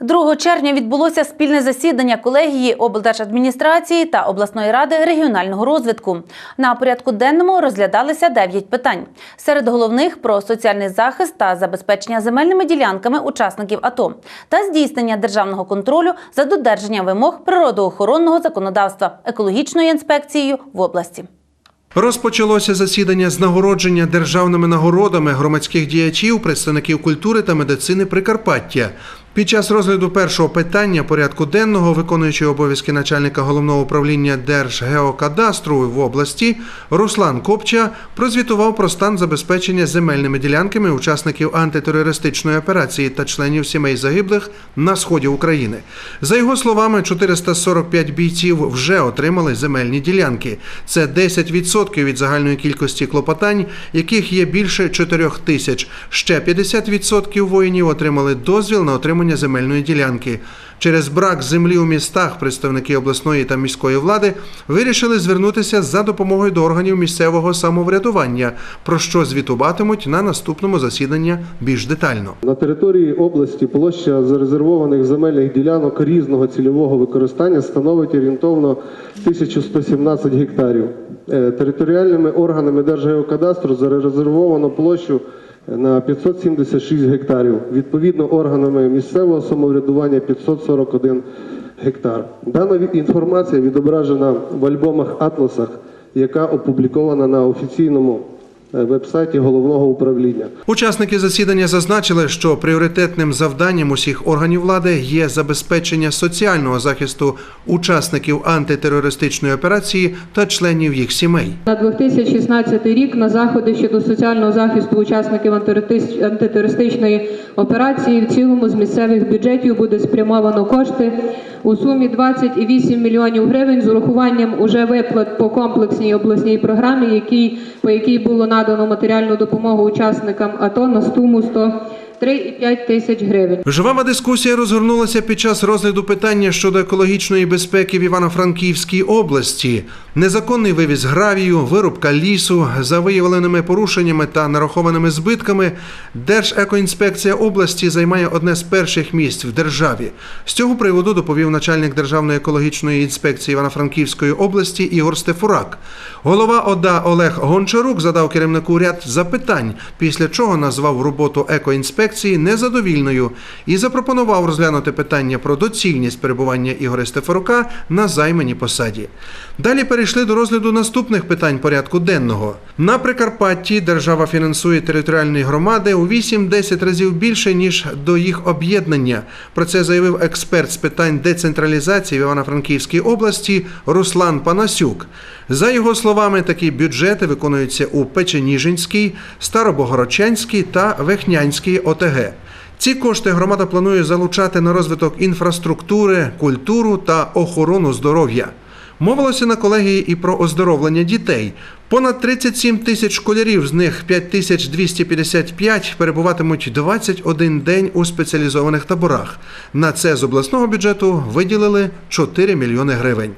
2 червня відбулося спільне засідання колегії облдержадміністрації та обласної ради регіонального розвитку. На порядку денному розглядалися 9 питань. Серед головних про соціальний захист та забезпечення земельними ділянками учасників АТО та здійснення державного контролю за додержанням вимог природоохоронного законодавства екологічною інспекцією в області. Розпочалося засідання з нагородження державними нагородами громадських діячів, представників культури та медицини Прикарпаття. Під час розгляду першого питання порядку денного, виконуючий обов'язки начальника головного управління Держгеокадастру в області, Руслан Копча прозвітував про стан забезпечення земельними ділянками учасників антитерористичної операції та членів сімей загиблих на сході України. За його словами, 445 бійців вже отримали земельні ділянки. Це 10% від загальної кількості клопотань, яких є більше 4 тисяч. Ще 50% воїнів отримали дозвіл на отримання земельної ділянки. Через брак землі у містах представники обласної та міської влади вирішили звернутися за допомогою до органів місцевого самоврядування, про що звітуватимуть на наступному засіданні більш детально. На території області площа зарезервованих земельних ділянок різного цільового використання становить орієнтовно 1117 гектарів. Е, Територіальними органами Держгеокадастру зарезервовано площу на 576 гектарів. Відповідно, органами місцевого самоврядування 541 гектар. Дана інформація відображена в альбомах Атласах, яка опублікована на офіційному вебсайті головного управління. Учасники засідання зазначили, що пріоритетним завданням усіх органів влади є забезпечення соціального захисту учасників антитерористичної операції та членів їх сімей. На 2016 рік на заходи щодо соціального захисту учасників антитерористич- антитерористичної операції в цілому з місцевих бюджетів буде спрямовано кошти у сумі 28 мільйонів гривень з урахуванням уже виплат по комплексній обласній програмі, який, по якій було надано матеріальну допомогу учасникам АТО на суму 103,5 тисяч гривень. Жвава дискусія розгорнулася під час розгляду питання щодо екологічної безпеки в Івано-Франківській області. Незаконний вивіз гравію, вирубка лісу за виявленими порушеннями та нарахованими збитками. Держекоінспекція області займає одне з перших місць в державі. З цього приводу доповів начальник Державної екологічної інспекції Івано-Франківської області Ігор Стефурак. Голова ОДА Олег Гончарук задав керівнику ряд запитань, після чого назвав роботу екоінспекції незадовільною і запропонував розглянути питання про доцільність перебування Ігоря Стефорука на займаній посаді. Далі перейшли до розгляду наступних питань порядку денного. На Прикарпатті держава фінансує територіальні громади у 8-10 разів більше ніж до їх об'єднання. Про це заявив експерт з питань децентралізації в Івано-Франківській області Руслан Панасюк. За його словами, такі бюджети виконуються у Печеніжинській, Старобогородчанській та Вехнянській ОТГ. Ці кошти громада планує залучати на розвиток інфраструктури, культуру та охорону здоров'я. Мовилося на колегії і про оздоровлення дітей. Понад 37 тисяч школярів, з них 5255 перебуватимуть 21 день у спеціалізованих таборах. На це з обласного бюджету виділили 4 мільйони гривень.